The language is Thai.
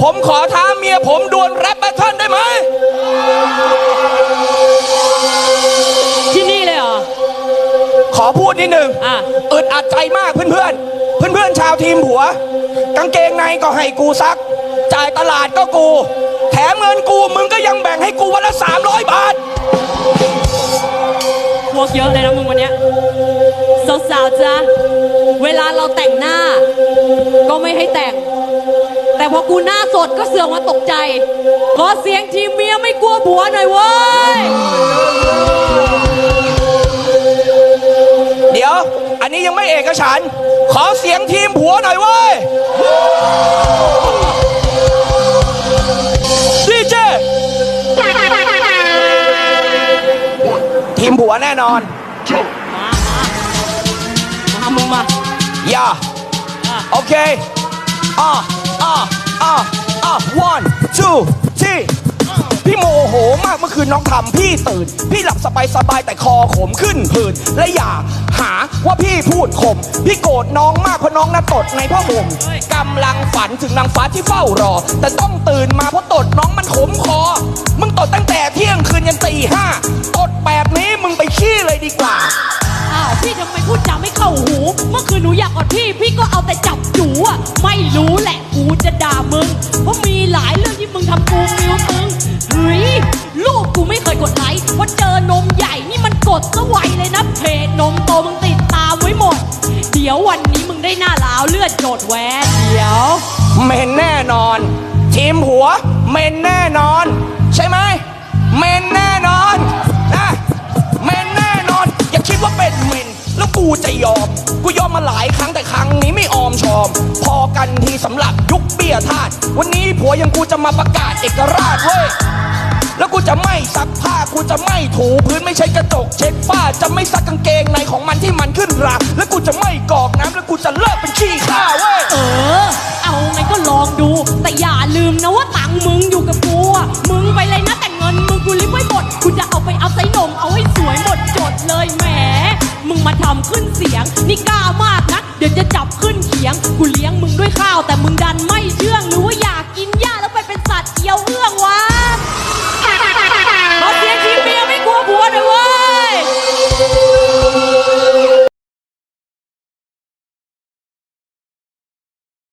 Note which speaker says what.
Speaker 1: ผมขอท้าเมียผมดวลแรปแบทเทิลได้ไหม
Speaker 2: ที่นี่เลยเหรอ
Speaker 1: ขอพูดนิดหนึ่ง
Speaker 2: อะ
Speaker 1: อึดอัดใจมากเพื่อนๆ เพื่อนๆ ชาวทีมผัว กางเกงในก็ให้กูซัก จ่ายตลาดก็กู แถมเงินกูมึงก็ยังแบ่งให้กูวันละ 300 บาท
Speaker 2: พวกเยอะเลยนะมึงวันเนี้ยสาวๆจ้ะเวลาเราแต่งหน้า ก็ไม่ให้แต่ง แต่พอกูหน้าสดก็เสือกมาตกใจ ขอเสียงทีมเมียไม่กลัวผัวหน่อยเว้ย
Speaker 1: เดี๋ยว อันนี้ยังไม่เอกฉันท์ขอเสียงทีมผัวหน่อยเว้ยดีเจทีมผัวแน่นอน
Speaker 2: มา มึงมา
Speaker 1: อย่า
Speaker 2: อะ
Speaker 1: โอเค อะ อะอะอะ one two three พี่โมโหมากเมื่อคืนน้องทำพี่ตื่น พี่หลับสบายสบายแต่คอขมขึ้นผื่นและอย่าหาว่าพี่พูดข่มพี่โกรธน้องมากเพราะน้องน่ะตดในผ้าห่มกำลังฝันถึงนางฟ้าที่เฝ้ารอ แต่ต้องตื่นมาเพราะตดน้องมันขมคอ มึงตดตั้งแต่เที่ยงคืนยันตีห้าตดแบบนี้มึงไปขี้เลยดีกว่า
Speaker 2: อ้าวพี่ทำไมพูดจาไม่เข้าหู เมื่อคืนหนูอยากกอดพี่ พี่ก็ กดไลค์พอเจอนมใหญ่นี่มันกดซะไวเลยนะเพจนมโตมึงติดตามไว้หมด เดี๋ยววันนี้มึงได้หน้าล้าวเลือดโดดแวนเดี๋ยว
Speaker 1: เมนแน่นอนทีมหัวเมนแน่นอน ใช่ไหมเมนแน่นอนนะเมนแน่นอน อย่าคิดว่าเป็นเมนแล้วกูจะยอม กูยอมมาหลายครั้งแต่ครั้งนี้ไม่ออมชอม พอกันทีสำหรับยุคเบี้ยทาสวันนี้ผัวยังกูจะมาประกาศเอกราชเว้ย แล้วกูจะไม่ซักผ้ากูจะไม่ถูพื้นไม่ใช้กระจกเช็ดฝ้าจะไม่ซักกางเกงในของมันที่มันขึ้นราแล้วกูจะไม่กรอกน้ำแล้วกูจะเลิกเป็นขี้ข้าเว้ย
Speaker 2: เออ เอาไงก็ลองดู แต่อย่าลืมนะว่าตังค์มึงอยู่กับกูอะมึงไปเลยนะแต่เงินมึงกูริบไว้หมดกูจะเอาไปเอาไซนมเอาให้สวยหมดจดเลยแหมมึงมาทำขึ้นเสียง นี่กล้ามากนะเดี๋ยวจะจับขึ้นเขียง กูเลี้ยงมึงด้วยข้าว แต่มึงดันไม่เชื่องหรือว่าอยาก